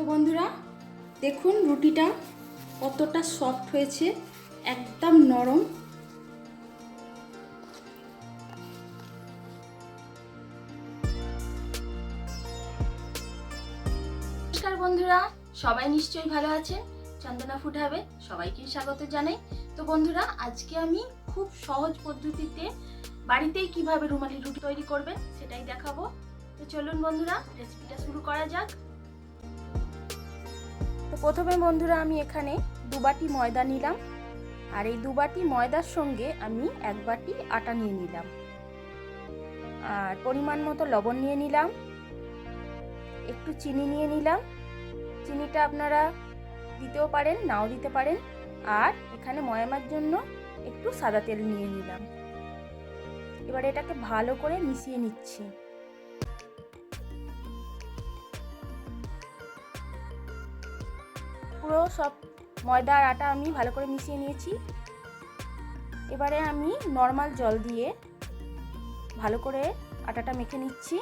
তো বন্ধুরা, দেখুন রুটিটা কতটা সফট হয়েছে, একদম নরম। নমস্কার বন্ধুরা, সবাই নিশ্চয়ই ভালো আছেন? চন্দনা ফুড হবে সবাইকে স্বাগত জানাই। তো বন্ধুরা, আজকে আমি খুব সহজ পদ্ধতিতে বাড়িতেই কীভাবে রুমালি রুটি তৈরি করবেন সেটাই দেখাবো। তো চলুন বন্ধুরা রেসিপিটা শুরু করা যাক। তো প্রথমে বন্ধুরা আমি এখানে দু বাটি ময়দা নিলাম। আর এই দু বাটি ময়দার সঙ্গে আমি এক বাটি আটা নিয়ে নিলাম। আর পরিমাণ মতো লবণ নিয়ে নিলাম। একটু চিনি নিয়ে নিলাম। চিনিটা আপনারা দিতেও পারেন, নাও দিতে পারেন। আর এখানে ময়ামার জন্য একটু সাদা তেল নিয়ে নিলাম। এবার এটাকে ভালো করে মিশিয়ে নিচ্ছি। পুরো সব ময়দা আর আটা আমি ভালো করে মিশিয়ে নিয়েছি। এবারে আমি নর্মাল জল দিয়ে ভালো করে আটাটা মেখে নিচ্ছি।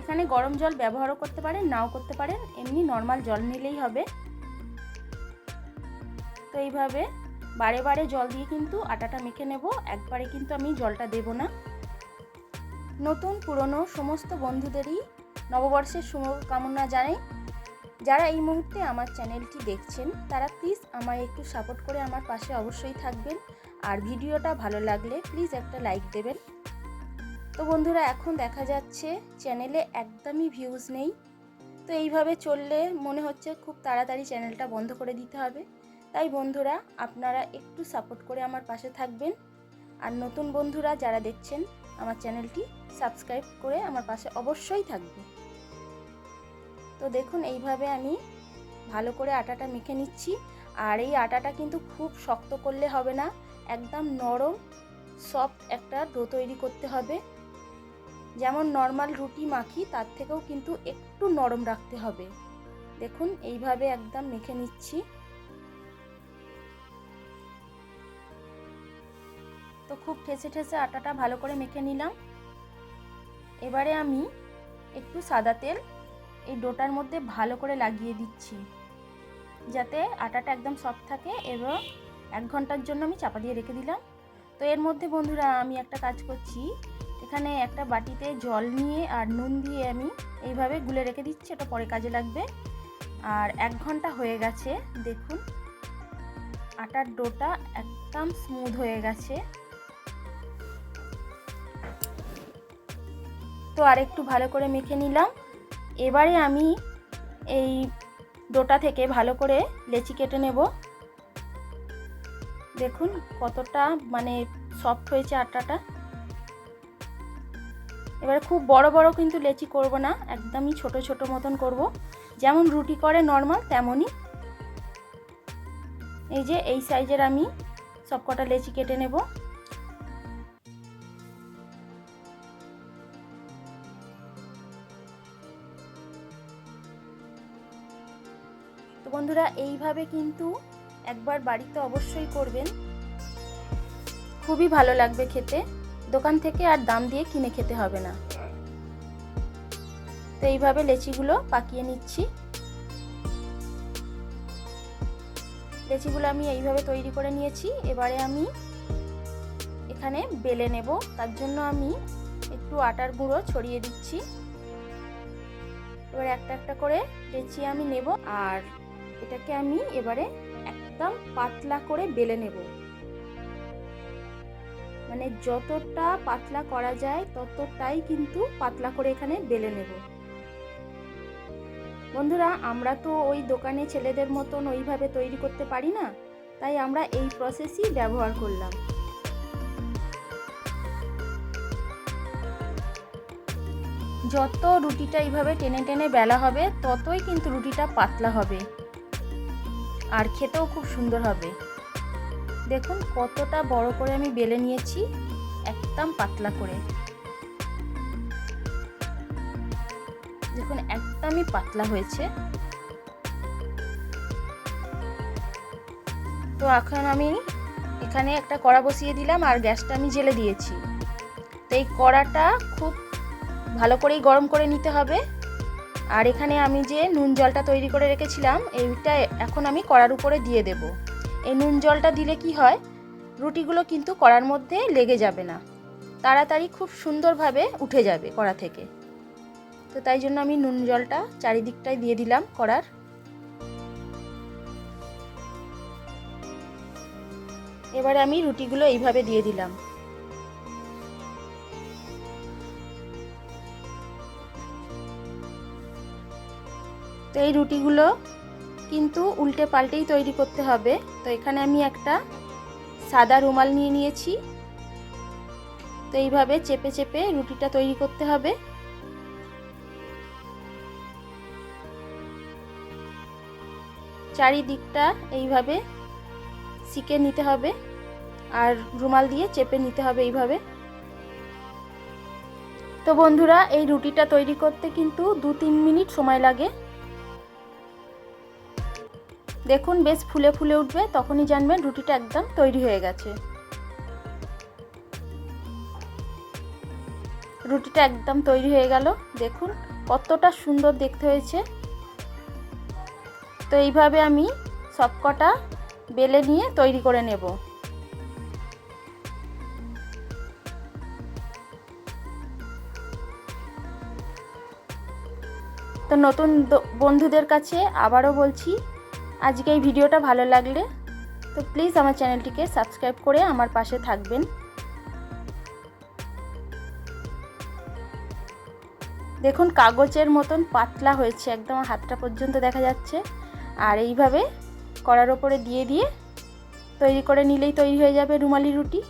এখানে গরম জল ব্যবহারও করতে পারেন, নাও করতে পারেন, এমনি নর্মাল জল নিলেই হবে। তো এইভাবে বারে বারে জল দিয়ে কিন্তু আটাটা মেখে নেব, একবারে কিন্তু আমি জলটা দেব না। নতুন পুরনো সমস্ত বন্ধুদেরই নববর্ষের শুভকামনা জানাই। যারা এই মুহূর্তে আমার চ্যানেলটি দেখছেন, তারা প্লিজ আমায় একটু সাপোর্ট করে আমার পাশে অবশ্যই থাকবেন। আর ভিডিওটা ভালো লাগলে প্লিজ একটা লাইক দেবেন। তো বন্ধুরা, এখন দেখা যাচ্ছে চ্যানেলে একদমই ভিউজ নেই। তো এইভাবে চললে মনে হচ্ছে খুব তাড়াতাড়ি চ্যানেলটা বন্ধ করে দিতে হবে। তাই বন্ধুরা, আপনারা একটু সাপোর্ট করে আমার পাশে থাকবেন। আর নতুন বন্ধুরা যারা দেখছেন, আমার চ্যানেলটি সাবস্ক্রাইব করে আমার পাশে অবশ্যই থাকবে। তো দেখুন, এইভাবে আমি ভালো করে আটাটা মেখে নিচ্ছি। আর এই আটাটা কিন্তু খুব শক্ত করলে হবে না, একদম নরম, সফট একটা ডো তৈরি করতে হবে। যেমন নর্মাল রুটি মাখি, তার থেকেও কিন্তু একটু নরম রাখতে হবে। দেখুন, এইভাবে একদম মেখে নিচ্ছি। তো খুব ঠেসে ঠেসে আটাটা ভালো করে মেখে নিলাম। এবারে আমি একটু সাদা তেল এই ডোটার মধ্যে ভালো করে লাগিয়ে দিচ্ছি। যাতে আটাটা একদম সফট থাকে এবং এক ঘণ্টার জন্য আমি চাপা দিয়ে রেখে দিলাম। তো এর মধ্যে বন্ধুরা আমি একটা কাজ করছি, এখানে একটা বাটিতে জল নিয়ে আর নুন দিয়ে আমি এইভাবে গুলে রেখে দিচ্ছি, এটা পরে কাজে লাগবে। আর এক ঘণ্টা হয়ে গেছে, দেখুন। আটার ডোটা একদম স্মুথ হয়ে গেছে। তো আর একটু ভালো করে মেখে নিলাম। এবারে আমি এই ডোটা থেকে ভালো করে লেচি কেটে নেব। দেখুন কতটা মানে সফট হয়েছে আটাটা। এবারে খুব বড় বড় কিন্তু লেচি করব না, একদমই ছোট ছোট মতন করব। যেমন রুটি করে নর্মাল তেমনই। এই যে এই সাইজের আমি সব কটা লেচি কেটে নেব। তো বন্ধুরা, এইভাবে কিন্তু একবার বাড়িতে অবশ্যই করবেন। খুবই ভালো লাগবে খেতে। দোকান থেকে আর দাম দিয়ে কিনে খেতে হবে না। তো এইভাবে লেচিগুলো পাকিয়ে নিচ্ছি। লেচিগুলো আমি এইভাবে তৈরি করে নিয়েছি। এবারে আমি এখানে বেলে নেব। তার জন্য আমি একটু আটার গুঁড়ো ছড়িয়ে দিচ্ছি। এবার একটা একটা করে লেচি আমি নেব। আর এটাকে আমি এবারে একদম পাতলা করে বেলে নেব। মানে যতটা পাতলা করা যায় ততটাই কিন্তু পাতলা করে এখানে বেলে নেব। বন্ধুরা, আমরা তো ওই দোকানে ছেলেদের মতন ওইভাবে তৈরি করতে পারি না, তাই আমরা এই প্রসেসই ব্যবহার করলাম। যত রুটিটা এইভাবে টেনে টেনে বেলা হবে, ততই কিন্তু রুটিটা পাতলা হবে। আর খেতেও খুব সুন্দর হবে। দেখুন কতটা বড় করে আমি বেলে নিয়েছি, একদম পাতলা করে। দেখুন একদমই পাতলা হয়েছে। তো এখন আমি এখানে একটা কড়া বসিয়ে দিলাম আর গ্যাসটা আমি জেলে দিয়েছি। তো এই কড়াটা খুব ভালো করেই গরম করে নিতে হবে। আর এখানে আমি যে নুন জলটা তৈরি করে রেখেছিলাম, এইটা এখন আমি কড়ার উপরে দিয়ে দেব। এই নুন জলটা দিলে কি হয়, রুটিগুলো কিন্তু কড়ার মধ্যে লেগে যাবে না। তাড়াতাড়ি খুব সুন্দরভাবে উঠে যাবে কড়া থেকে। তো তাই জন্য আমি নুন জলটা চারিদিকটায় দিয়ে দিলাম কড়ার। এবারে আমি রুটিগুলো এইভাবে দিয়ে দিলাম। তো এই রুটিগুলো কিন্তু উল্টে পাল্টেই তৈরি করতে হবে। তো এখানে আমি একটা সাদা রুমাল নিয়ে নিয়েছি। তো এইভাবে চেপে চেপে রুটিটা তৈরি করতে হবে। চারিদিকটা এইভাবে সিকে নিতে হবে আর রুমাল দিয়ে চেপে নিতে হবে এইভাবে। তো বন্ধুরা, এই রুটিটা তৈরি করতে কিন্তু দু তিন মিনিট সময় লাগে। দেখুন, বেশ ফুলে ফুলে উঠবে, তখনই জানবেন রুটিটা একদম তৈরি হয়ে গেছে। রুটিটা একদম তৈরি হয়ে গেল। দেখুন, কতটা সুন্দর দেখতে হয়েছে। তো এইভাবে আমি সবকটা বেলে নিয়ে তৈরি করে নেব। তো নতুন বন্ধুদের কাছে আবারও বলছি আজকে এই ভিডিওটা ভালো লাগলে তো প্লিজ আমার চ্যানেলটিকে সাবস্ক্রাইব করে আমার পাশে থাকবেন। দেখুন কাগজের মতন পাতলা হয়েছে, একদম হাতটা পর্যন্ত দেখা যাচ্ছে। আর এইভাবে কড়ার ওপরে দিয়ে দিয়ে তৈরি করে নিলেই তৈরি হয়ে যাবে রুমালি রুটি।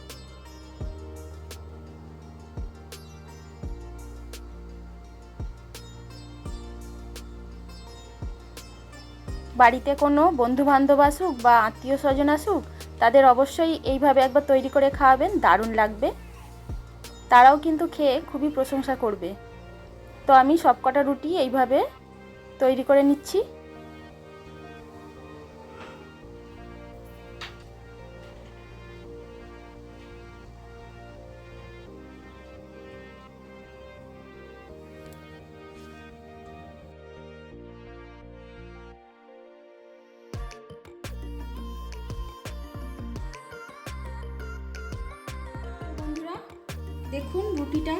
বাড়িতে কোনো বন্ধুবান্ধব আসুক বা আত্মীয় স্বজন আসুক, তাদের অবশ্যই এইভাবে একবার তৈরি করে খাওয়াবেন, দারুণ লাগবে। তারাও কিন্তু খেয়ে খুবই প্রশংসা করবে। তো আমি সবকটা রুটি এইভাবে তৈরি করে নিচ্ছি। দেখুন রুটিটা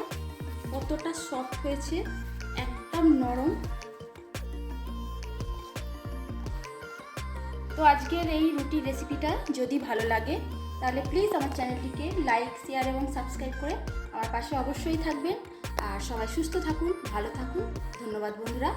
কতটা সফট হয়েছে, একদম নরম। তো আজকের এই রুটির রেসিপিটা যদি ভালো লাগে, তাহলে প্লিজ আমার চ্যানেলটিকে লাইক শেয়ার এবং সাবস্ক্রাইব করে আমার পাশে অবশ্যই থাকবেন। আর সবাই সুস্থ থাকুন, ভালো থাকুন। ধন্যবাদ বন্ধুরা।